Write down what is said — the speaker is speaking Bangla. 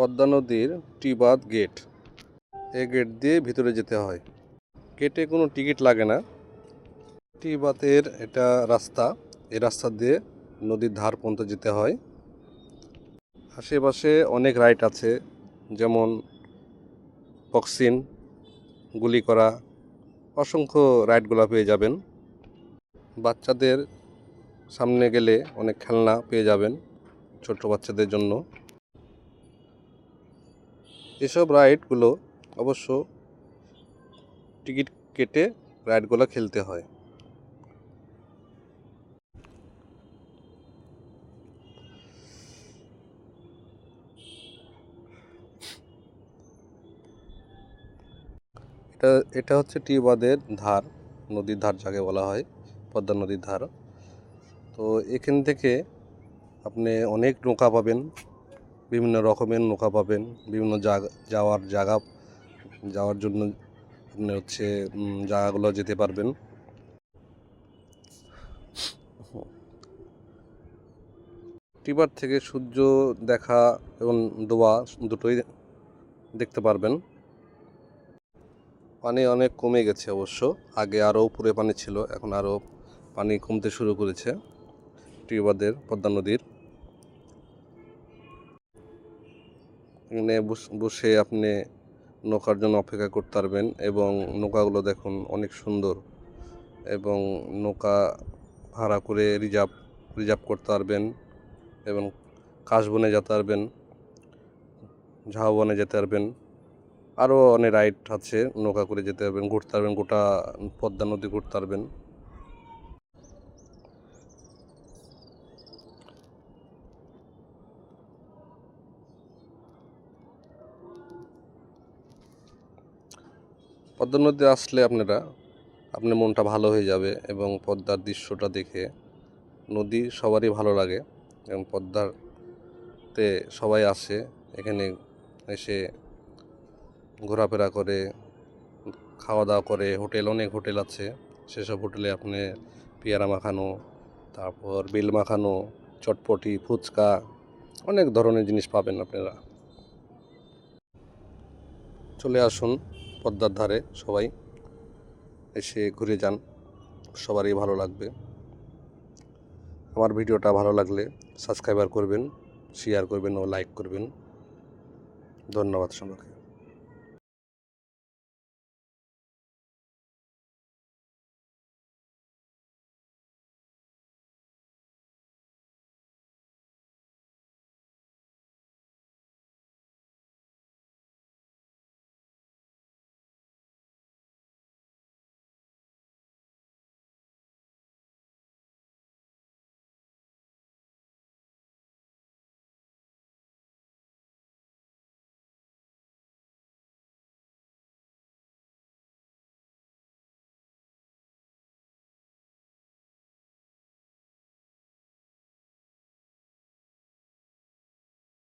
পদ্মা নদীর টিবাদ গেট। এই গেট দিয়ে ভিতরে যেতে হয়। গেটে কোনো টিকিট লাগে না। টিবাতের এটা রাস্তা। এ রাস্তা দিয়ে নদীর ধার পর্যন্ত যেতে হয়। আশেপাশে অনেক রাইড আছে। যেমন বক্সিং গুলি করা, অসংখ্য রাইডগুলো পেয়ে যাবেন। বাচ্চাদের সামনে গেলে অনেক খেলনা পেয়ে যাবেন ছোট বাচ্চাদের জন্য। এসব রাইডগুলো অবশ্য টিকিট কেটে রাইডগুলো খেলতে হয়। এটা এটা হচ্ছে টিবাদের ধার, নদীর ধার যাকে বলা হয়, পদ্মা নদীর ধার। তো এখান থেকে আপনি অনেক নৌকা পাবেন বিভিন্ন রকমের নৌকা পাবেন, বিভিন্ন যাওয়ার জায়গা, যাওয়ার জন্য আপনি হচ্ছে জায়গাগুলো যেতে পারবেন। টিবার থেকে সূর্য দেখা এবং ডোবা দুটোই দেখতে পারবেন। পানি অনেক কমে গেছে অবশ্য, আগে আরও উপরে পানি ছিল, এখন আরও পানি কমতে শুরু করেছে। টিউবাদের পদ্মা নদীর বস- বসে আপনি নৌকার জন্য অপেক্ষা করতে পারবেন এবং নৌকাগুলো দেখুন অনেক সুন্দর এবং নৌকা ভাড়া করে রিজার্ভ রিজার্ভ করতে পারবেন এবং কাশবনে যেতে পারবেন, ঝাউবনে যেতে পারবেন। আরও অনেক রাইড আছে, নৌকা করে যেতে পারবেন, ঘুরতে পারবেন, গোটা পদ্মা নদী ঘুরতে পারবেন। পদ্মা নদীতে আসলে আপনারা, আপনার মনটা ভালো হয়ে যাবে এবং পদ্মার দৃশ্যটা দেখে নদী সবারই ভালো লাগে এবং পদ্মারতে সবাই আসে, এখানে এসে ঘোরাফেরা করে খাওয়া দাওয়া করে, হোটেল, অনেক হোটেল আছে, সেসব হোটেলে আপনি পেয়ারা মাখানো, তারপর বেল মাখানো, চটপটি, ফুচকা, অনেক ধরনের জিনিস পাবেন আপনারা। চলে আসুন পদ্মার ধারে সবাই এসে ঘুরে যান। সবারই ভালো লাগবে। আমার ভিডিওটা ভালো লাগলে সাবস্ক্রাইবার করবেন শেয়ার করবেন ও লাইক করবেন। ধন্যবাদ সবাইকে।